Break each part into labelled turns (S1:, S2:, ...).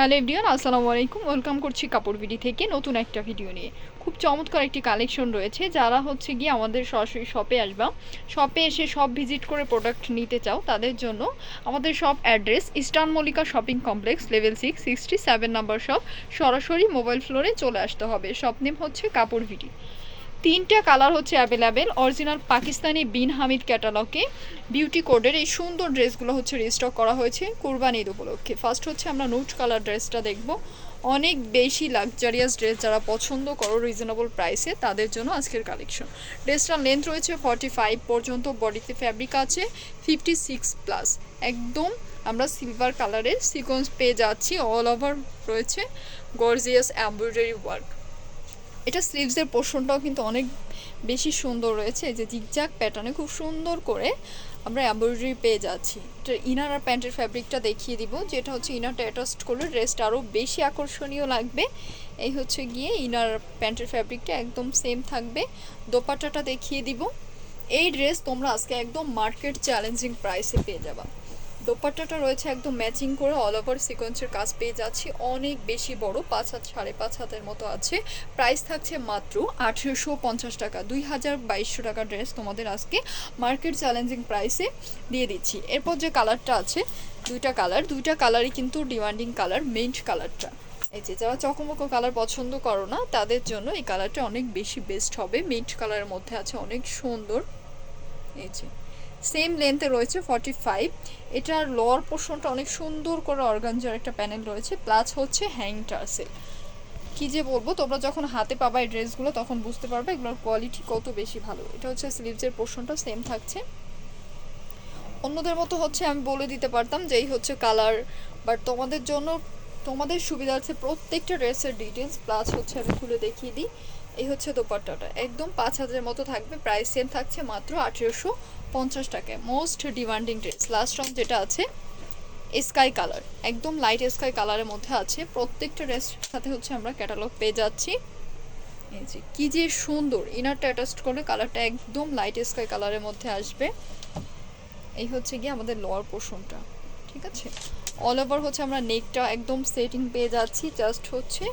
S1: Hello everyone আসসালামু আলাইকুম welcome করছি কাপড় বিডি থেকে নতুন একটা ভিডিও নিয়ে। খুব চমৎকার একটি কালেকশন রয়েছে, যারা হচ্ছে গিয়ে আমাদের সরাসরি শপে আসবা। শপে এসে সব ভিজিট করে প্রোডাক্ট নিতে চাও, তাদের জন্য আমাদের shop address eastern Mallika shopping complex level six sixty seven number shop সরাসরি মোবাইল ফ্লোরে চলে আসতে হবে। শপ নেম হচ্ছে কাপড় বিডি। তিনটা কালার হচ্ছে অ্যাভেলেবেল। অরিজিনাল পাকিস্তানি বিন হামিদ ক্যাটালগে বিউটি কোডের এই সুন্দর ড্রেসগুলো হচ্ছে রিস্টক করা হয়েছে কোরবানি ঈদ উপলক্ষে। ফার্স্ট হচ্ছে আমরা নোট কালার ড্রেসটা দেখব। অনেক বেশি লাক্সারিয়াস ড্রেস যারা পছন্দ করো রিজনেবল প্রাইসে তাদের জন্য আজকের কালেকশন ড্রেসটার লেন্থ রয়েছে ফর্টি ফাইভ পর্যন্ত বডিতে ফ্যাব্রিক আছে ফিফটি সিক্স প্লাস একদম আমরা সিলভার কালারের সিকোয়েন্স পেয়ে যাচ্ছি অল ওভার রয়েছে। গর্জিয়াস এমব্রয়ডারি ওয়ার্ক এটা স্লিভসের পোর্শনটাও কিন্তু অনেক বেশি সুন্দর রয়েছে। যে জিগজাক প্যাটার্নে খুব সুন্দর করে আমরা এমব্রয়ডারি পেয়ে যাচ্ছি। এটা ইনার আর প্যান্টের ফ্যাব্রিকটা দেখিয়ে দিব, যেটা হচ্ছে ইনারটা অ্যাটাচড করলে ড্রেসটা আরও বেশি আকর্ষণীয় লাগবে। এই হচ্ছে গিয়ে ইনার প্যান্টের ফ্যাব্রিকটা একদম সেম থাকবে। দোপাট্টাটা দেখিয়ে দিব। এই ড্রেস তোমরা আজকে একদম মার্কেট চ্যালেঞ্জিং প্রাইসে পেয়ে যাবা। দোপাট্টাটা রয়েছে একদম ম্যাচিং করে অল ওভার সিকোয়েন্সের কাজ পেয়ে যাচ্ছি। অনেক বেশি বড়, পাঁচ হাত, সাড়ে পাঁচ হাতের মতো আছে। প্রাইস থাকছে মাত্র আঠেরোশো পঞ্চাশ টাকা। দুই হাজার বাইশশো টাকা ড্রেস তোমাদের আজকে মার্কেট চ্যালেঞ্জিং প্রাইসে দিয়ে দিচ্ছি। এরপর যে কালারটা আছে, দুইটা কালার দুইটা কালারই কিন্তু ডিমান্ডিং কালার মেন্ট কালারটা এই যে, যারা চকমকো কালার পছন্দ করো না, তাদের জন্য এই কালারটা অনেক বেশি বেস্ট হবে। মিন্ট কালারের মধ্যে আছে অনেক সুন্দর। এই যে। সেম লেন্থে রয়েছে ফর্টি ফাইভ এটার লোয়ার পোর্শনটা অনেক সুন্দর করে অর্গানজার একটা প্যানেল রয়েছে প্লাস হচ্ছে হ্যাং টার্সেল কি যে বলব, তোমরা যখন হাতে পাবা এই ড্রেসগুলো তখন বুঝতে পারবে এগুলোর কোয়ালিটি কত বেশি ভালো। এটা হচ্ছে স্লিভসের পোর্শনটা সেম থাকছে। অন্যদের মতো হচ্ছে আমি বলে দিতে পারতাম যে এই হচ্ছে কালার বাট তোমাদের জন্য, তোমাদের সুবিধার্থে প্রত্যেকটা ড্রেসের ডিটেলস প্লাস হচ্ছে আমি খুলে দেখিয়ে দিই। এই হচ্ছে দোপাট্টাটা। একদম পাঁচ হাজারের মতো থাকবে প্রাইস সেম থাকছে মাত্র আঠেরোশো পঞ্চাশ টাকায়। মোস্ট ডিমান্ডিং ড্রেস লাস্ট রং যেটা আছে স্কাই কালার একদম লাইট স্কাই কালারের মধ্যে আছে। প্রত্যেকটা ড্রেস সাথে হচ্ছে আমরা ক্যাটালগ পেয়ে যাচ্ছি। এই যে, কি যে সুন্দর। ইনারটা অ্যাটাচড করলে কালারটা একদম লাইট স্কাই কালারের মধ্যে আসবে। এই হচ্ছে গিয়ে আমাদের লোয়ার পোর্শনটা ঠিক আছে? অল ওভার হচ্ছে আমরা নেকটা একদম সেটিং পেয়ে যাচ্ছি। জাস্ট হচ্ছে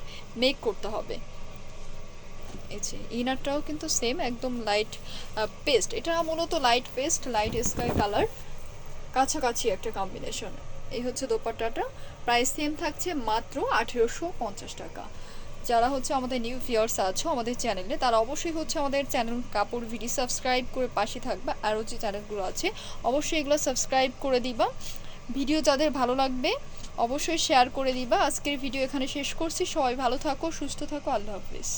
S1: মেক করতে হবে। যে ইনারটাও কিন্তু সেম একদম লাইট পেস্ট এটা মূলত light paste light sky colour কাছাকাছি একটা কম্বিনেশন এই হচ্ছে দোপাট্টাটা। প্রাইস সেম থাকছে মাত্র আঠেরোশো পঞ্চাশ টাকা। যারা হচ্ছে আমাদের নিউ ভিউয়ার্স আছো আমাদের চ্যানেলে তারা অবশ্যই হচ্ছে আমাদের চ্যানেল কাপড় ভিডিও সাবস্ক্রাইব করে পাশে থাকবে। আরও যে চ্যানেলগুলো আছে, অবশ্যই এগুলো সাবস্ক্রাইব করে দিবা। ভিডিও যাদের ভালো লাগবে, অবশ্যই শেয়ার করে দিবা। আজকের ভিডিও এখানে শেষ করছি। সবাই ভালো থাকো, সুস্থ থাকো। আল্লাহ হাফিজ।